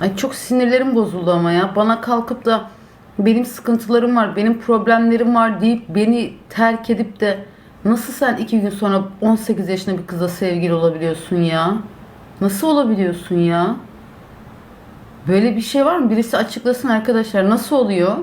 Ay çok sinirlerim bozuldu ama ya. Bana kalkıp da benim sıkıntılarım var, benim problemlerim var deyip beni terk edip de nasıl sen iki gün sonra 18 yaşında bir kızla sevgili olabiliyorsun ya? Nasıl olabiliyorsun ya? Böyle bir şey var mı? Birisi açıklasın arkadaşlar. Nasıl oluyor?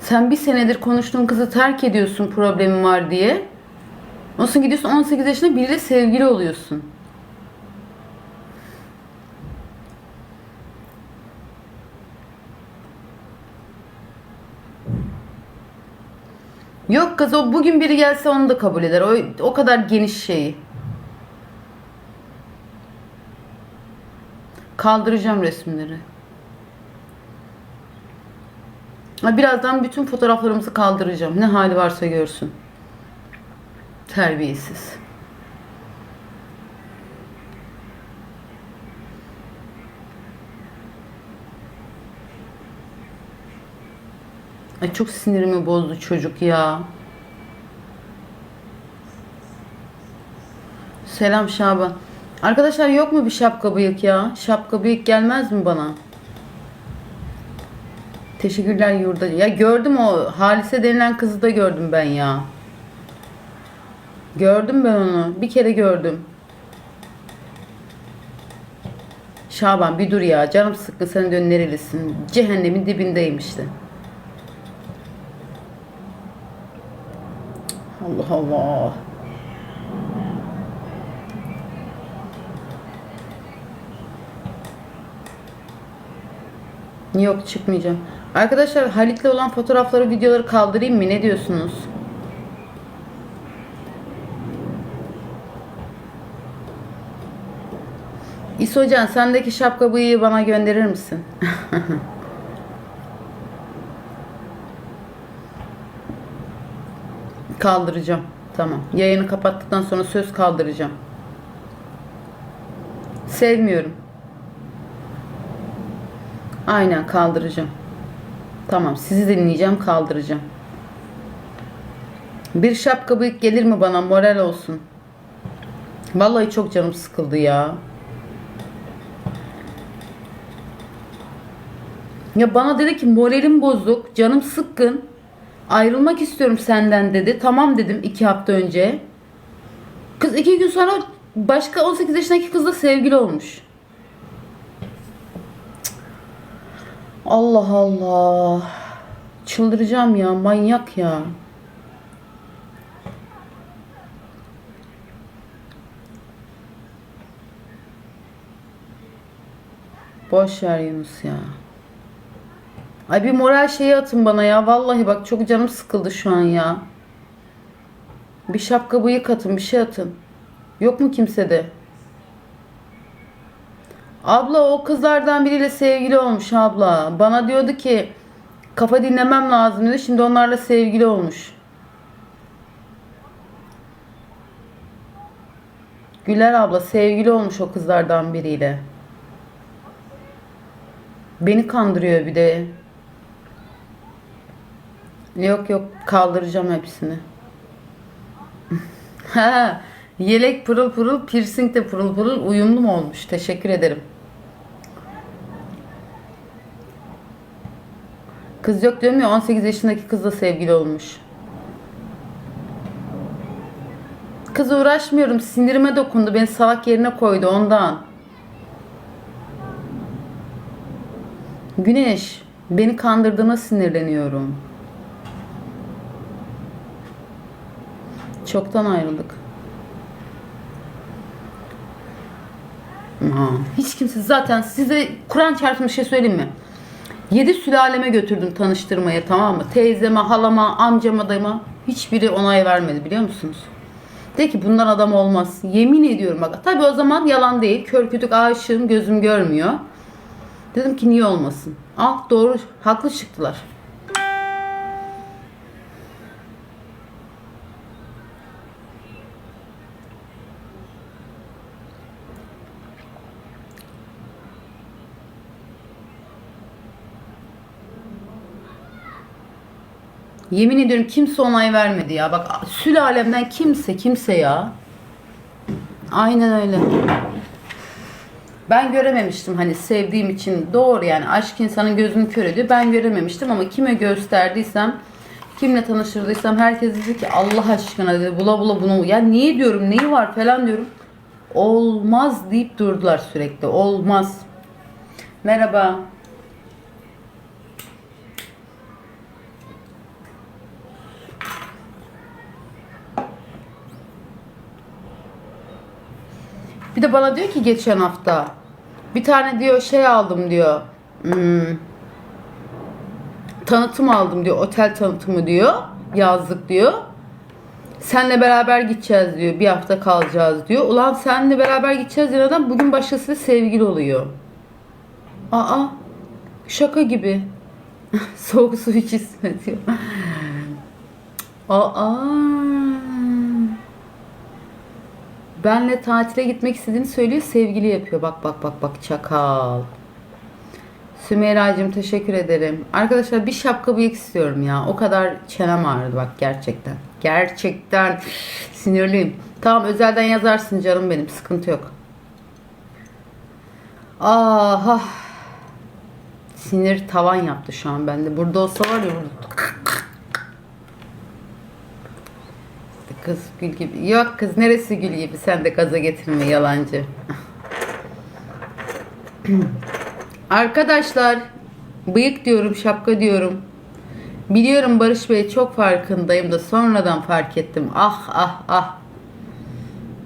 Sen bir senedir konuştuğun kızı terk ediyorsun problemin var diye. Sonra gidiyorsun 18 yaşında biriyle sevgili oluyorsun. Yok kız o bugün biri gelse onu da kabul eder. O, o kadar geniş şeyi. Kaldıracağım resimleri. Birazdan bütün fotoğraflarımızı kaldıracağım. Ne hali varsa görsün. Terbiyesiz. Ay çok sinirimi bozdu çocuk ya. Selam Şaban. Arkadaşlar yok mu bir şapka bıyık ya? Şapka bıyık gelmez mi bana? Teşekkürler yurda. Ya gördüm o Halise denilen kızı da gördüm ben ya. Gördüm ben onu. Bir kere gördüm. Şaban bir dur ya. Canım sıkkın sen dön nerelisin? Cehennemin dibindeyim işte. Allah Allah. Yok çıkmayacağım. Arkadaşlar Halit'le olan fotoğrafları, videoları kaldırayım mı? Ne diyorsunuz? İsocan sendeki şapka bıyığı bana gönderir misin? Kaldıracağım. Tamam. Yayını kapattıktan sonra söz kaldıracağım. Sevmiyorum. Aynen kaldıracağım. Tamam sizi dinleyeceğim kaldıracağım. Bir şapka bıyık gelir mi bana moral olsun. Vallahi çok canım sıkıldı ya. Ya bana dedi ki moralim bozuk, canım sıkkın. Ayrılmak istiyorum senden dedi. Tamam dedim iki hafta önce. Kız iki gün sonra başka 18 yaşındaki kızla sevgili olmuş. Allah Allah. Çıldıracağım ya manyak ya. Boş ver Yunus ya. Ay bir moral şeyi atın bana ya. Vallahi bak çok canım sıkıldı şu an ya. Bir şapka bıyık atın bir şey atın. Yok mu kimsede? Abla o kızlardan biriyle sevgili olmuş abla. Bana diyordu ki kafa dinlemem lazım dedi. Şimdi onlarla sevgili olmuş. Güler abla sevgili olmuş o kızlardan biriyle. Beni kandırıyor bir de. Yok yok kaldıracağım hepsini. ha, yelek pırıl pırıl, piercing de pırıl pırıl uyumlu mu olmuş? Teşekkür ederim. Kız yok diyorum ya 18 yaşındaki kızla sevgili olmuş. Kız uğraşmıyorum sinirime dokundu beni salak yerine koydu ondan. Güneş beni kandırdığına sinirleniyorum. Çoktan ayrıldık. Aa, hiç kimse zaten size Kur'an çarpmış bir şey söyleyeyim mi? Yedi sülaleme götürdüm tanıştırmaya tamam mı? Teyzeme, halama, amcama, dayıma hiçbiri onay vermedi biliyor musunuz? De ki bundan adam olmaz. Yemin ediyorum bak. Tabi o zaman yalan değil. Kör kütük aşığım gözüm görmüyor. Dedim ki niye olmasın? Ah doğru haklı çıktılar. Yemin ediyorum kimse onay vermedi ya. Bak sülalemden kimse kimse ya. Aynen öyle. Ben görememiştim hani sevdiğim için doğru yani aşk insanın gözünü kör ediyor. Ben görememiştim ama kime gösterdiysem kimle tanıştırdıysam herkes dedi ki Allah aşkına dedi bula bula bunu ya niye diyorum neyi var falan diyorum. Olmaz deyip durdular sürekli. Olmaz. Merhaba. Bir de bana diyor ki geçen hafta bir tane diyor şey aldım diyor. Hmm, tanıtım aldım diyor. Otel tanıtımı diyor. Yazlık diyor. Senle beraber gideceğiz diyor. Bir hafta kalacağız diyor. Ulan senle beraber gideceğiz diyor adam bugün başkasıyla sevgili oluyor. Aa şaka gibi. Soğuk su hiç içme diyor. Aa. Benle tatile gitmek istediğini söylüyor. Sevgili yapıyor. Bak bak bak bak çakal. Sümeyra'cığım teşekkür ederim. Arkadaşlar bir şapka bıyık istiyorum ya. O kadar çenem ağrıdı bak gerçekten. Gerçekten sinirliyim. Tamam özelden yazarsın canım benim. Sıkıntı yok. Aha. Sinir tavan yaptı şu an bende. Burada olsa var ya burada. Kız gül gibi. Yok kız neresi gül gibi? Sen de gaza getirme yalancı. Arkadaşlar bıyık diyorum şapka diyorum. Biliyorum Barış Bey çok farkındayım da sonradan fark ettim. Ah ah ah.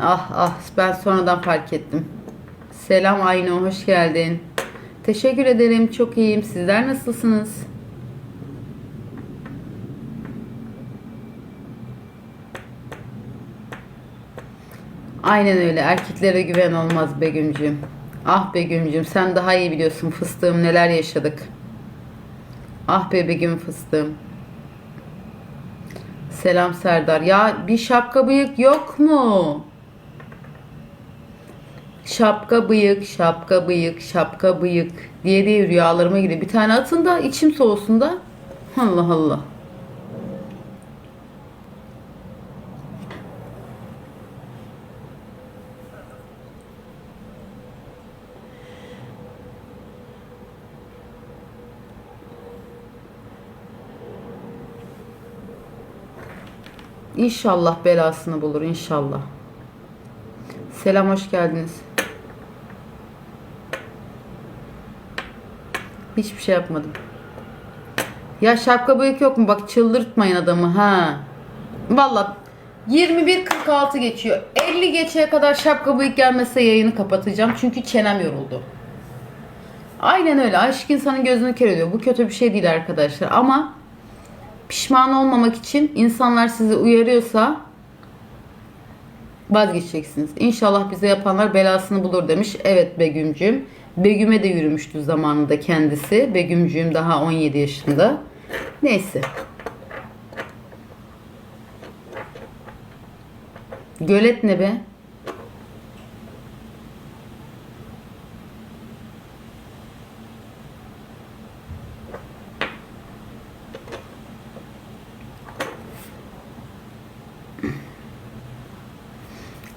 Ah ah ben sonradan fark ettim. Selam Ayno hoş geldin. Teşekkür ederim çok iyiyim. Sizler nasılsınız? Aynen öyle. Erkeklere güven olmaz Begümcüğüm. Ah Begümcüğüm sen daha iyi biliyorsun fıstığım neler yaşadık. Ah be Begüm fıstığım. Selam Serdar. Ya bir şapka bıyık yok mu? Şapka bıyık, şapka bıyık, şapka bıyık diye diye rüyalarıma gidiyor. Bir tane atın da içim soğusun da. Allah Allah. İnşallah belasını bulur inşallah. Selam hoş geldiniz. Hiçbir şey yapmadım. Ya şapka bıyık yok mu? Bak çıldırtmayın adamı ha. Valla 21.46 geçiyor. 50 geçeye kadar şapka bıyık gelmezse yayını kapatacağım. Çünkü çenem yoruldu. Aynen öyle. Aşk insanın gözünü kör ediyor. Bu kötü bir şey değil arkadaşlar. Ama pişman olmamak için insanlar sizi uyarıyorsa vazgeçeceksiniz. İnşallah bize yapanlar belasını bulur demiş. Evet Begümcüğüm. Begüm'e de yürümüştü zamanında kendisi. Begümcüğüm daha 17 yaşında. Neyse. Gölet ne be?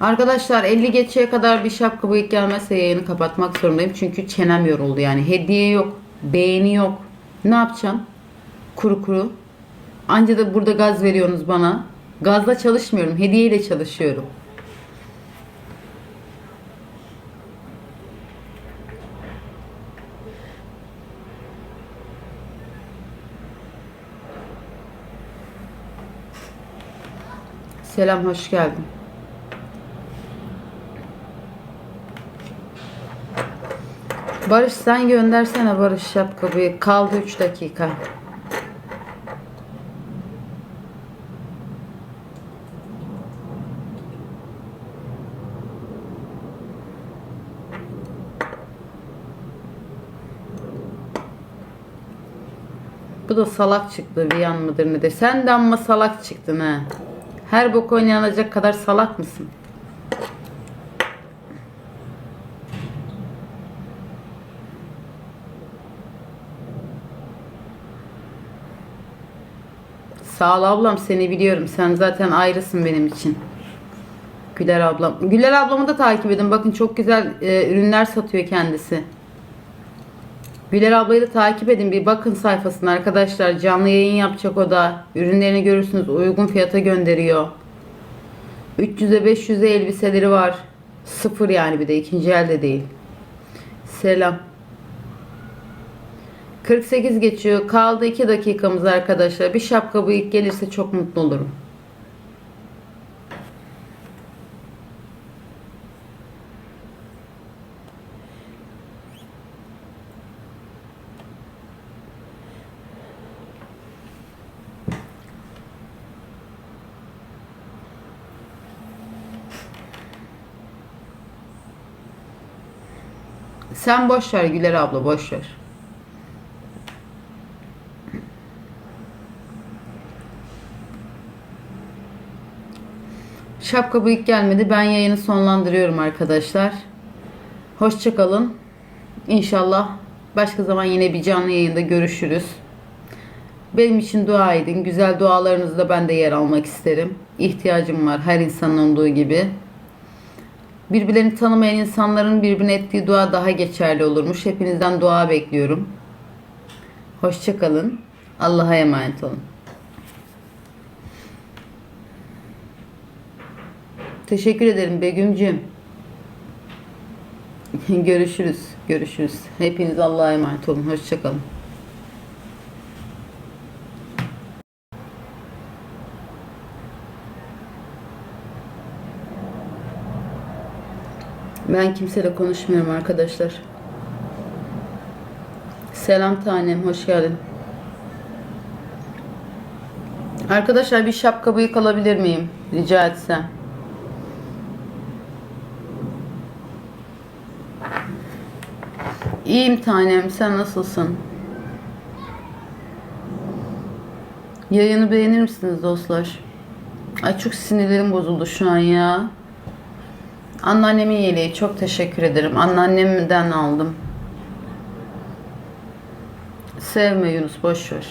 Arkadaşlar 50 geçeye kadar bir şapka bıyık gelmezse yayını kapatmak zorundayım. Çünkü çenem yoruldu yani. Hediye yok. Beğeni yok. Ne yapacağım? Kuru kuru. Anca da burada gaz veriyorsunuz bana. Gazla çalışmıyorum. Hediyeyle çalışıyorum. Selam hoş geldin. Barış sen göndersene Barış şapkayı. Kaldı 3 dakika. Bu da salak çıktı bir yan mıdır nedir? Sen de amma salak çıktın ha. Her bok oynanacak kadar salak mısın? Sağ ol ablam seni biliyorum. Sen zaten ayrısın benim için. Güler ablam. Güler ablamı da takip edin. Bakın çok güzel e, ürünler satıyor kendisi. Güler ablayı da takip edin. Bir bakın sayfasına arkadaşlar. Canlı yayın yapacak o da. Ürünlerini görürsünüz. Uygun fiyata gönderiyor. 300'e 500'e elbiseleri var. Sıfır yani bir de ikinci elde değil. Selam. 48 geçiyor. Kaldı 2 dakikamız arkadaşlar. Bir şapka bıyık gelirse çok mutlu olurum. Sen boş ver Güler abla boş ver. Şapka bıyık gelmedi. Ben yayını sonlandırıyorum arkadaşlar. Hoşçakalın. İnşallah başka zaman yine bir canlı yayında görüşürüz. Benim için dua edin. Güzel dualarınızda ben de yer almak isterim. İhtiyacım var her insanın olduğu gibi. Birbirlerini tanımayan insanların birbirine ettiği dua daha geçerli olurmuş. Hepinizden dua bekliyorum. Hoşçakalın. Allah'a emanet olun. Teşekkür ederim Begüm'cüğüm. görüşürüz. Görüşürüz. Hepiniz Allah'a emanet olun. Hoşçakalın. Ben kimseyle konuşmuyorum arkadaşlar. Selam tanem, hoş geldin. Arkadaşlar bir şapka bıyık alabilir miyim? Rica etsem. İyiyim tanem, sen nasılsın? Yayını beğenir misiniz dostlar? Ay çok sinirlerim bozuldu şu an ya. Anneannemin yeleği çok teşekkür ederim. Anneannemden aldım. Sevme Yunus boş ver.